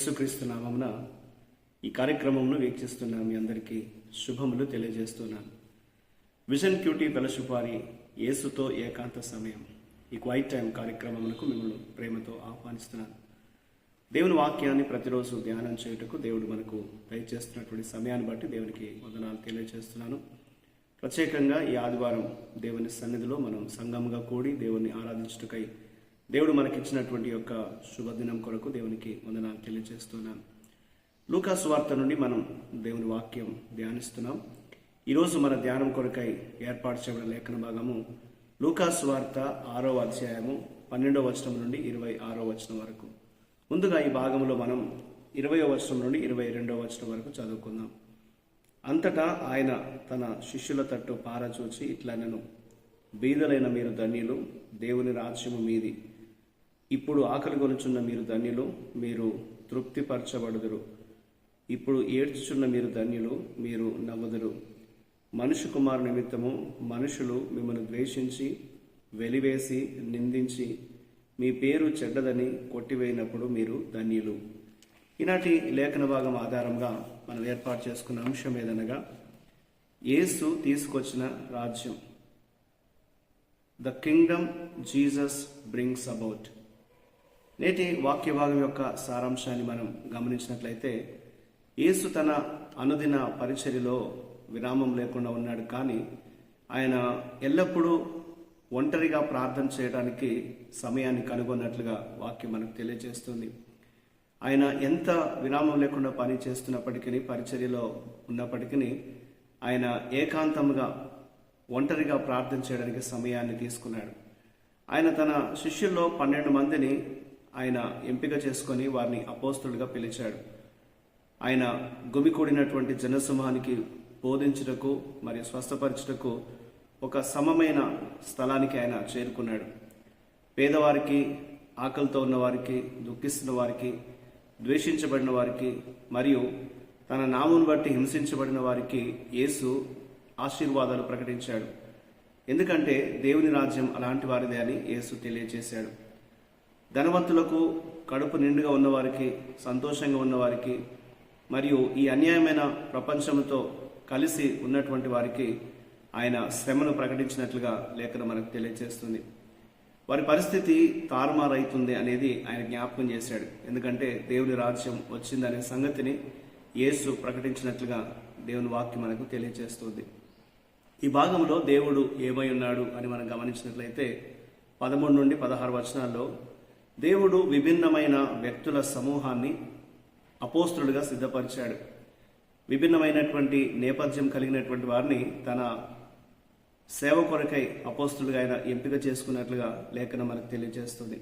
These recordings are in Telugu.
యేసుక్రీస్తు నామమున ఈ కార్యక్రమంను వీక్షిస్తున్న మీ అందరికీ శుభములు తెలియజేస్తున్నాను. విజన్ క్యూటీ ఫెలోషిప్ యేసుతో ఏకాంత సమయం ఈ క్వైట్ టైం కార్యక్రమములకు మిమ్మల్ని ప్రేమతో ఆహ్వానిస్తున్నాను. దేవుని వాక్యాన్ని ప్రతిరోజు ధ్యానం చేయుటకు దేవుడు మనకు దయచేస్తున్నటువంటి సమయాన్ని బట్టి దేవునికి వందనాలు తెలియజేస్తున్నాను. ప్రత్యేకంగా ఈ ఆదివారం దేవుని సన్నిధిలో మనం సంఘముగా కూడి దేవుని ఆరాధించుటకై దేవుడు మనకిచ్చినటువంటి యొక్క శుభదినం కొరకు దేవునికి వందనాలు తెలియజేస్తున్నాను లూకాసు వార్త నుండి మనం దేవుని వాక్యం ధ్యానిస్తున్నాం. ఈరోజు మన ధ్యానం కొరకై ఏర్పాటు చేయబడిన లేఖన భాగము లూకాసు వార్త ఆరో అధ్యాయము పన్నెండవ వచనం నుండి ఇరవై ఆరో వచనం వరకు. ముందుగా ఈ భాగంలో మనం ఇరవై వచనం నుండి ఇరవై రెండవ వచనం వరకు చదువుకుందాం. అంతటా ఆయన తన శిష్యుల తట్టు పారచూచి ఇట్లా నేను బీదలైన మీరు ధన్యులు దేవుని రాజ్యము మీది. ఇప్పుడు ఆకలి కొనుచున్న మీరు ధన్యులు మీరు తృప్తిపరచబడుదురు. ఇప్పుడు ఏడ్చుచున్న మీరు ధన్యులు మీరు నవ్వుదురు. మనుషు కుమారు నిమిత్తము మనుషులు మిమ్మల్ని ద్వేషించి వెలివేసి నిందించి మీ పేరు చెడ్డదని కొట్టివేయినప్పుడు మీరు ధన్యులు. ఈనాటి లేఖన భాగం ఆధారంగా మనం ఏర్పాటు చేసుకున్న అంశం ఏదనగా యేసు తీసుకొచ్చిన రాజ్యం. The kingdom Jesus brings about నేటి వాక్య భాగం యొక్క సారాంశాన్ని మనం గమనించినట్లయితే యేసు తన అనుదిన పరిచర్యలో విరామం లేకుండా ఉన్నాడు. కానీ ఆయన ఎల్లప్పుడూ ఒంటరిగా ప్రార్థన చేయడానికి సమయాన్ని కనుగొన్నట్లుగా వాక్యం మనకు తెలియజేస్తుంది. ఆయన ఎంత విరామం లేకుండా పని చేస్తున్నప్పటికీ పరిచర్యలో ఉన్నప్పటికీ ఆయన ఏకాంతంగా ఒంటరిగా ప్రార్థన చేయడానికి సమయాన్ని తీసుకున్నాడు. ఆయన తన శిష్యుల్లో పన్నెండు మందిని ఆయన ఎంపిక చేసుకొని వారిని అపోస్తులుగా పిలిచాడు. ఆయన గుమికూడినటువంటి జనసమూహానికి బోధించుటకు మరియు స్వస్థపరచుటకు ఒక సమమైన స్థలానికి ఆయన చేరుకున్నాడు. పేదవారికి ఆకలితో ఉన్న వారికి దుఃఖిస్తున్న వారికి ద్వేషించబడిన వారికి మరియు తన నామును బట్టి హింసించబడిన వారికి యేసు ఆశీర్వాదాలు ప్రకటించాడు. ఎందుకంటే దేవుని రాజ్యం అలాంటి వారిదే అని యేసు తెలియజేశాడు. ధనవంతులకు కడుపు నిండుగా ఉన్నవారికి సంతోషంగా ఉన్నవారికి మరియు ఈ అన్యాయమైన ప్రపంచంతో కలిసి ఉన్నటువంటి వారికి ఆయన శ్రమను ప్రకటించినట్లుగా లేఖను మనకు తెలియజేస్తుంది. వారి పరిస్థితి తారుమారైతుంది అనేది ఆయన జ్ఞాపకం చేశాడు. ఎందుకంటే దేవుని రాజ్యం వచ్చిందనే సంగతిని యేసు ప్రకటించినట్లుగా దేవుని వాక్యం మనకు తెలియజేస్తుంది. ఈ భాగంలో దేవుడు ఏమై ఉన్నాడు అని మనం గమనించినట్లయితే పదమూడు నుండి పదహారు వచనాల్లో దేవుడు విభిన్నమైన వ్యక్తుల సమూహాన్ని అపోస్తులుగా సిద్ధపరిచాడు. విభిన్నమైనటువంటి నేపథ్యం కలిగినటువంటి వారిని తన సేవ కొరకై అపోస్తులుగా ఆయన ఎంపిక చేసుకున్నట్లుగా లేఖనం మనకు తెలియజేస్తుంది.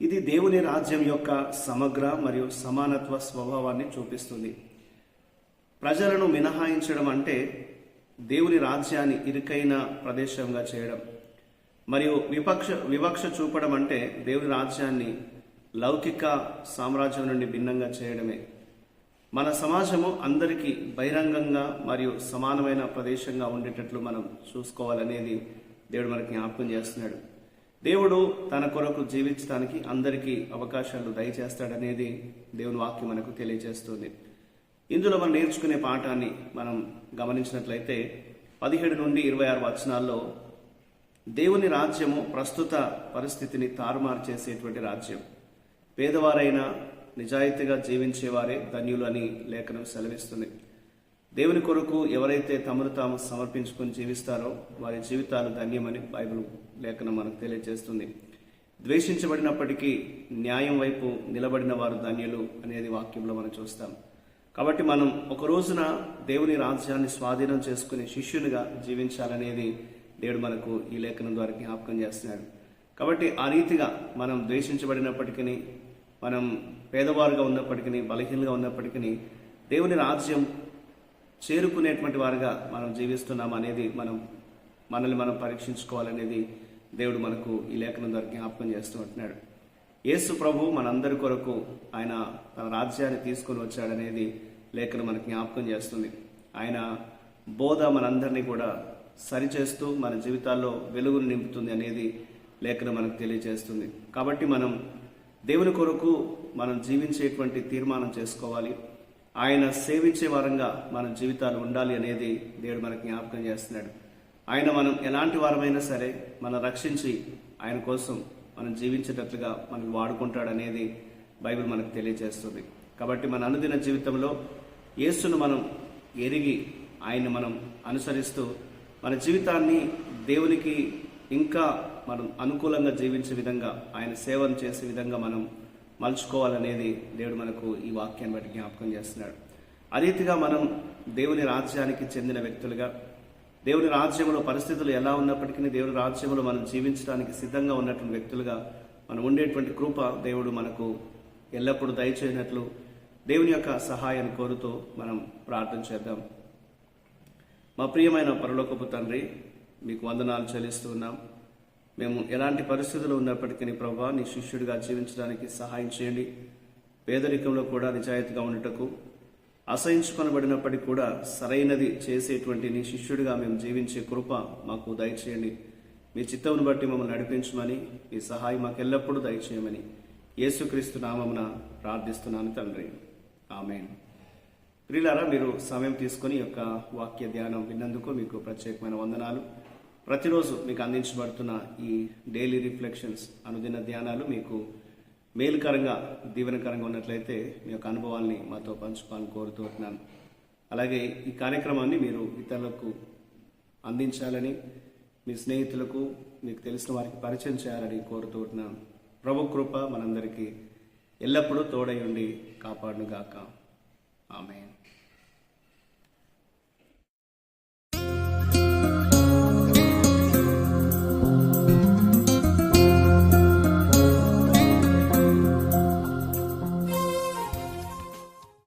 ఇది దేవుని రాజ్యం యొక్క సమగ్ర మరియు సమానత్వ స్వభావాన్ని చూపిస్తుంది. ప్రజలను మినహాయించడం అంటే దేవుని రాజ్యాన్ని ఇరుకైన ప్రదేశంగా చేయడం. మరియు విపక్ష వివక్ష చూపడం అంటే దేవుని రాజ్యాన్ని లౌకిక సామ్రాజ్యం నుండి భిన్నంగా చేయడమే. మన సమాజము అందరికీ బహిరంగంగా మరియు సమానమైన ప్రదేశంగా ఉండేటట్లు మనం చూసుకోవాలనేది దేవుడు మనకి జ్ఞాపకం చేస్తున్నాడు. దేవుడు తన కొరకు జీవించడానికి అందరికీ అవకాశాలు దయచేస్తాడనేది దేవుని వాక్యం మనకు తెలియజేస్తుంది. ఇందులో మనం నేర్చుకునే పాఠాన్ని మనం గమనించినట్లయితే పదిహేడు నుండి ఇరవై ఆరు వచనాల్లో దేవుని రాజ్యము ప్రస్తుత పరిస్థితిని తారుమారు చేసేటువంటి రాజ్యం. పేదవారైన నిజాయితీగా జీవించేవారే ధన్యులు అని లేఖనం సెలవిస్తుంది. దేవుని కొరకు ఎవరైతే తమను తాము సమర్పించుకొని జీవిస్తారో వారి జీవితాలు ధన్యమని బైబిల్ లేఖనం మనకు తెలియజేస్తుంది. ద్వేషించబడినప్పటికీ న్యాయం వైపు నిలబడిన వారు ధన్యులు అనేది వాక్యంలో మనం చూస్తాం. కాబట్టి మనం ఒక రోజున దేవుని రాజ్యాన్ని స్వాధీనం చేసుకుని శిష్యునిగా జీవించాలనేది దేవుడు మనకు ఈ లేఖనం ద్వారా జ్ఞాపకం చేస్తున్నాడు. కాబట్టి ఆ రీతిగా మనం ద్వేషించబడినప్పటికీ మనం పేదవారుగా ఉన్నప్పటికీ బలహీనంగా ఉన్నప్పటికీ దేవుని రాజ్యం చేరుకునేటువంటి వారుగా మనం జీవిస్తున్నాం అనేది మనం మనల్ని మనం పరీక్షించుకోవాలనేది దేవుడు మనకు ఈ లేఖనం ద్వారా జ్ఞాపకం చేస్తూ ఉంటున్నాడు. యేసు ప్రభు మనందరి కొరకు ఆయన తన రాజ్యాన్ని తీసుకొని వచ్చాడనేది లేఖనం మనకు జ్ఞాపకం చేస్తుంది. ఆయన బోధ మనందరినీ కూడా సరిచేస్తూ మన జీవితాల్లో వెలుగును నింపుతుంది అనేది లేఖనం మనకు తెలియజేస్తుంది. కాబట్టి మనం దేవుని కొరకు మనం జీవించేటువంటి తీర్మానం చేసుకోవాలి. ఆయన సేవించే వారంగా మన జీవితాలు ఉండాలి అనేది దేవుడు మనకు జ్ఞాపకం చేస్తున్నాడు. ఆయన మనం ఎలాంటి వారమైనా సరే మనం రక్షించి ఆయన కోసం మనం జీవించేటట్లుగా మనకు వాడుకుంటాడు అనేది బైబిల్ మనకు తెలియజేస్తుంది. కాబట్టి మన అనుదిన జీవితంలో యేసును మనం ఎరిగి ఆయన్ని మనం అనుసరిస్తూ మన జీవితాన్ని దేవునికి ఇంకా మనం అనుకూలంగా జీవించే విధంగా ఆయన సేవను చేసే విధంగా మనం మలుచుకోవాలనేది దేవుడు మనకు ఈ వాక్యాన్ని బట్టి జ్ఞాపకం చేస్తున్నాడు. ఆ మనం దేవుని రాజ్యానికి చెందిన వ్యక్తులుగా దేవుని రాజ్యంలో పరిస్థితులు ఎలా ఉన్నప్పటికీ దేవుని రాజ్యంలో మనం జీవించడానికి సిద్ధంగా ఉన్నటువంటి వ్యక్తులుగా మనం ఉండేటువంటి కృప దేవుడు మనకు ఎల్లప్పుడూ దయచేసినట్లు దేవుని యొక్క సహాయాన్ని కోరుతూ మనం ప్రార్థన చేద్దాం. మా ప్రియమైన పరలోకపు తండ్రి మీకు వందనాలు చెల్లిస్తూ ఉన్నాం. మేము ఎలాంటి పరిస్థితులు ఉన్నప్పటికీ ప్రభా నీ శిష్యుడిగా జీవించడానికి సహాయం చేయండి. పేదరికంలో కూడా నిజాయితీగా ఉండటకు అసహించుకొనబడినప్పటికీ కూడా సరైనది చేసేటువంటి నీ శిష్యుడిగా మేము జీవించే కృప మాకు దయచేయండి. మీ చిత్తమును బట్టి మమ్మల్ని నడిపించమని మీ సహాయం మాకు ఎల్లప్పుడూ దయచేయమని యేసుక్రీస్తు నామమున ప్రార్థిస్తున్నాను తండ్రి. ఆమెను. ప్రియులారా మీరు సమయం తీసుకొని యొక్క వాక్య ధ్యానం విన్నందుకు మీకు ప్రత్యేకమైన వందనాలు. ప్రతిరోజు మీకు అందించబడుతున్న ఈ డైలీ రిఫ్లెక్షన్స్ అనుదిన ధ్యానాలు మీకు మేలుకరంగా దీవెనకరంగా ఉన్నట్లయితే మీ యొక్క అనుభవాల్ని మాతో పంచుకోవాలని కోరుతున్నాను అలాగే ఈ కార్యక్రమాన్ని మీరు ఇతరులకు అందించాలని మీ స్నేహితులకు మీకు తెలిసిన వారికి పరిచయం చేయాలని కోరుతున్నాను ప్రభు కృప మనందరికీ ఎల్లప్పుడూ తోడై ఉండి కాపాడునుగాక. ఆమె